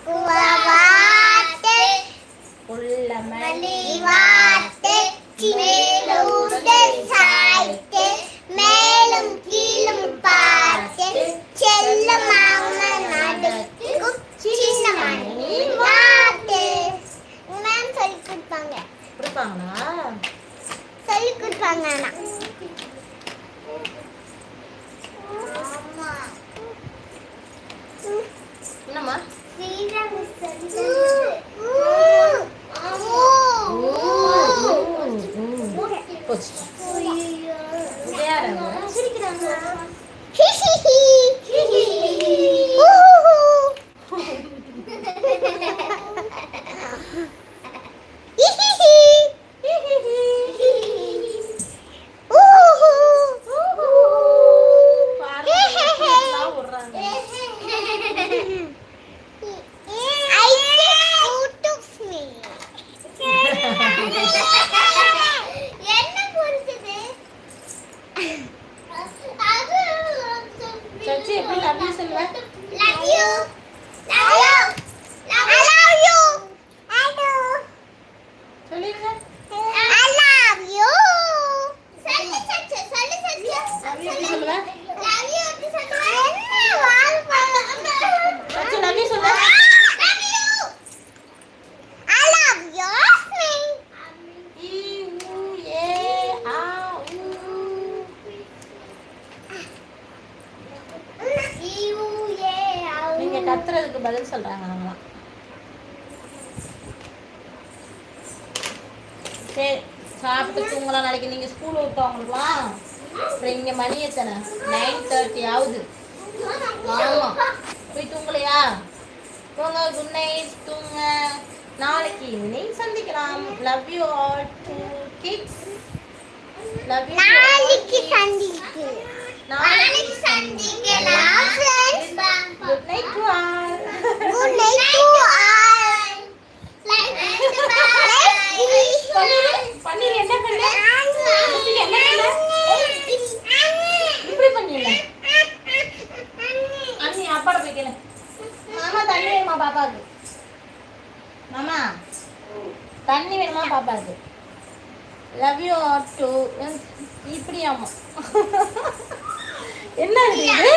குவா வாத்து உள்ள மல்லி வாத்து மேலூடல் சாய்த்து மேலும் கீழும் பார்த்து செல்லமாக நடக்கும் சின்ன மணி வாத்து மேம் சொல்லி கொடுப்பாங்க கொடுப்பாங்களா சொல்லி கொடுப்பாங்க ஆனா. என்னம்மா? போச்சு விளையாடுங்க. கத்துறதுக்கு பதில் சொல்றாங்க அவங்களாம் சரி சாப்பிட்டு தூங்கலாம் நாளைக்கு. நீங்க ஸ்கூல் விட்டவங்களுக்குலாம் அப்புறம் இங்க மணி எத்தனை? நைன் தேர்ட்டி ஆகுது. ஆமா. போய் தூங்கலையா? தூங்க குட் நைட் தூங்க. நாளைக்கு ஈவினிங் சந்திக்கலாம். Love you all two kids love you நாளைக்கு சந்திக்கு நாளைக்கு சந்திக்கலாம் good night to all Good night to all. Like paneer என்ன பண்ணல பன்னீர் என்ன பண்ணல இப்படி பண்ணல அண்ணி அப்பாட போய் கேளு மாமா தண்ணி வேணுமா பாப்பாக்கு மாமா தண்ணி வேணுமா பாப்பாக்கு லவ் யூ டு இப்படி ஆமா என்ன இது?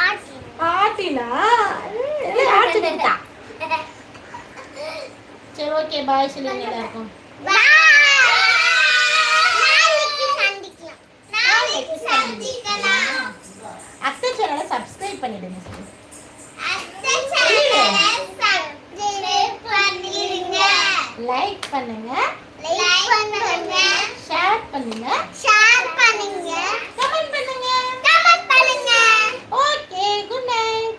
ஆட்டினா ஆட்டினா சரி ஓகே பாய் சொல்லுங்க எல்லாருக்கும். அத்தை சேனலை சப்ஸ்கிரைப் பண்ணிடுங்க லைக் பண்ணுங்க. ஷேர் பண்ணுங்க. கமெண்ட் பண்ணுங்க. ஓகே குட் நைட்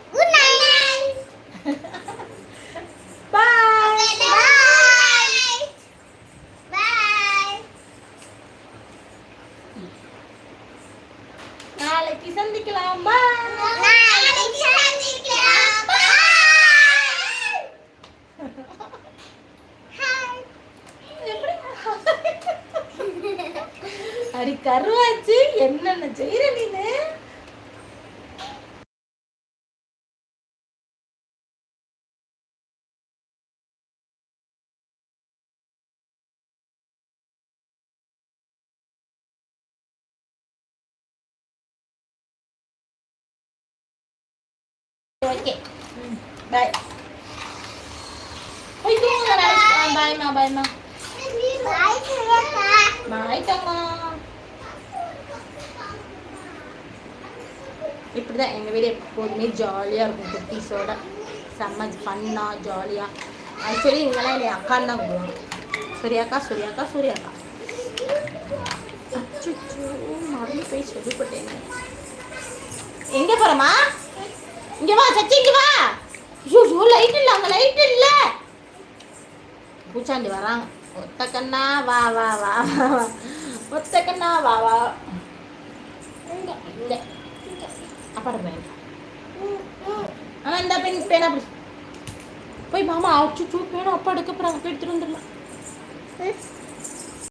பாய் நாளைக்கு சந்திக்கலாம். பாய் அடி கருவாச்சு என்னென்ன செய்யற நீனு? ஓகே பாய் போய் தூங்குங்க பாய்மா பாய்மா பாய் இப்படி இப்படிதான் எங்கள் வீடு எப்போதுமே ஜாலியாக இருக்கும். குட்டீஸோட. செம்ம ஃபன்னாக ஜாலியாக ஆக்சுவலி இங்கெல்லாம் என்னை அக்கான்னு தான் கூப்பிடுவாங்க. சூர்யாக்கா சூர்யாக்கா சூர்யாக்கா. அச்சோ மறந்து போய் சொல்லிப்பட்டேங்க எங்கே போகிறோமா இங்கே வா சச்சி இங்கே வா. ஐயோ ஐயோ லைட் இல்லை அங்கே லைட் இல்லை. பூச்சாண்டி வராங்க. ஒத்த கண்ணா வா வா வா வா. ஒத்த கண்ணா வா வா. இந்த அப்பாட பையன் ஆ இந்த பெண் பேனா அப்படி போய் மாமா அச்சு பேனா அப்பா எடுக்க அங்கே போய் எடுத்துட்டு வந்துடலாம்.